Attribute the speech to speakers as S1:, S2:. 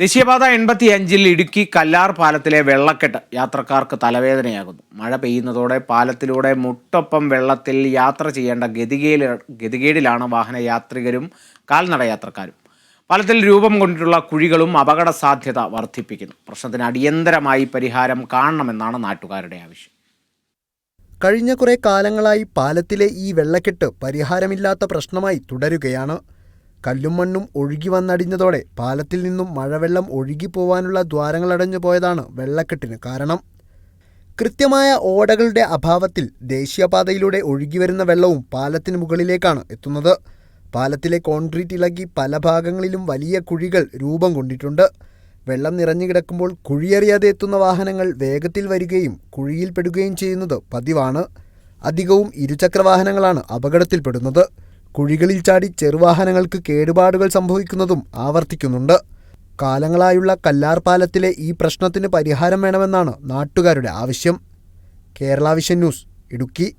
S1: ദേശീയപാത എൺപത്തി അഞ്ചിൽ ഇടുക്കി കല്ലാർ പാലത്തിലെ വെള്ളക്കെട്ട്. യാത്രക്കാർക്ക് തലവേദനയാകുന്നു. മഴ പെയ്യുന്നതോടെ പാലത്തിലൂടെ മുട്ടൊപ്പം വെള്ളത്തിൽ യാത്ര ചെയ്യേണ്ട ഗതികേല ഗതികേടിലാണ് വാഹന യാത്രികരും കാൽനട യാത്രക്കാരും പാലത്തിൽ രൂപം കൊണ്ടിട്ടുള്ള കുഴികളും അപകട സാധ്യത വർദ്ധിപ്പിക്കുന്നു. പ്രശ്നത്തിന് അടിയന്തരമായി പരിഹാരം കാണണമെന്നാണ് നാട്ടുകാരുടെ ആവശ്യം.
S2: കഴിഞ്ഞ കുറേ കാലങ്ങളായി പാലത്തിലെ ഈ വെള്ളക്കെട്ട് പരിഹാരമില്ലാത്ത പ്രശ്നമായി തുടരുകയാണ്. കല്ലും മണ്ണും ഒഴുകി വന്നടിഞ്ഞതോടെ പാലത്തിൽ നിന്നും മഴവെള്ളം ഒഴുകി ഒഴുകിപ്പോവാനുള്ള ദ്വാരങ്ങളടഞ്ഞു പോയതാണ് വെള്ളക്കെട്ടിന് കാരണം. കൃത്യമായ ഓടകളുടെ അഭാവത്തിൽ ദേശീയപാതയിലൂടെ ഒഴുകിവരുന്ന വെള്ളവും പാലത്തിന് മുകളിലേക്കാണ് എത്തുന്നത്. പാലത്തിലെ കോൺക്രീറ്റ് ഇളകി പല ഭാഗങ്ങളിലും വലിയ കുഴികൾ രൂപം കൊണ്ടിട്ടുണ്ട്. വെള്ളം നിറഞ്ഞു കിടക്കുമ്പോൾ കുഴിയറിയാതെ എത്തുന്ന വാഹനങ്ങൾ വേഗത്തിൽ വരികയും കുഴിയിൽപ്പെടുകയും ചെയ്യുന്നത് പതിവാണ്. അധികവും ഇരുചക്രവാഹനങ്ങളാണ് അപകടത്തിൽപ്പെടുന്നത്. കുഴികളിൽ ചാടി ചെറുവാഹനങ്ങൾക്ക് കേടുപാടുകൾ സംഭവിക്കുന്നതും ആവർത്തിക്കുന്നുണ്ട്. കാലങ്ങളായുള്ള കല്ലാർ പാലത്തിലെ ഈ പ്രശ്നത്തിന് പരിഹാരം വേണമെന്നാണ് നാട്ടുകാരുടെ ആവശ്യം. Kerala vision news Idukki.